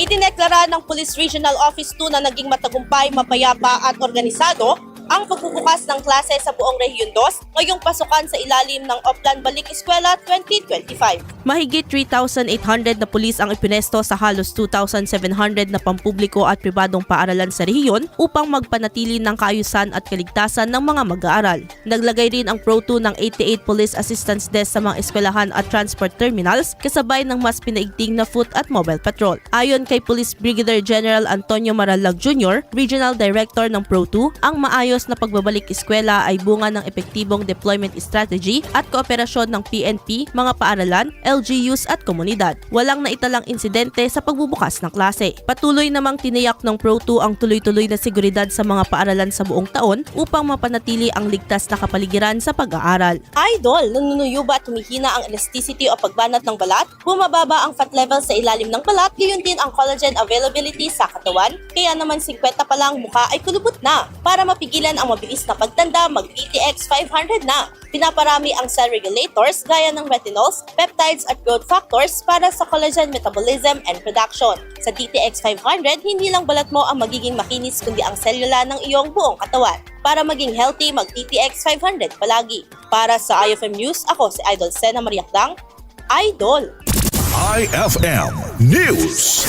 Idineklara ng Police Regional Office 2 na naging matagumpay, mapayapa at organisado ang pagbubukas ng klase sa buong Rehiyon 2 ngayong pasukan sa ilalim ng Oplan Balik Eskwela 2025. Mahigit 3,800 na pulis ang ipinesto sa halos 2,700 na pampubliko at pribadong paaralan sa rehiyon upang magpanatili ng kaayusan at kaligtasan ng mga mag-aaral. Naglagay rin ang Pro 2 ng 88 Police Assistance Desk sa mga eskwelahan at transport terminals kasabay ng mas pinaigting na foot at mobile patrol. Ayon kay Police Brigadier General Antonio Maralag Jr., Regional Director ng Pro 2, ang maayos na pagbabalik eskwela ay bunga ng epektibong deployment strategy at kooperasyon ng PNP, mga paaralan, LGUs at komunidad. Walang naitalang insidente sa pagbubukas ng klase. Patuloy namang tiniyak ng Pro 2 ang tuloy-tuloy na seguridad sa mga paaralan sa buong taon upang mapanatili ang ligtas na kapaligiran sa pag-aaral. Idol, nanunuyo ba at tumihina ang elasticity o pagbanat ng balat? Bumababa ang fat level sa ilalim ng balat, gayon din ang collagen availability sa katawan, kaya naman 50 pa lang mukha ay kulubot na. Para mapigilan ang mabilis na pagtanda, mag-DTX 500 na. Pinaparami ang cell regulators gaya ng retinols, peptides at growth factors para sa collagen metabolism and production. Sa DTX 500, hindi lang balat mo ang magiging makinis kundi ang selula ng iyong buong katawan. Para maging healthy, mag-DTX 500 palagi. Para sa IFM News, ako si Idol Sena Mariakdang, Idol! IFM News.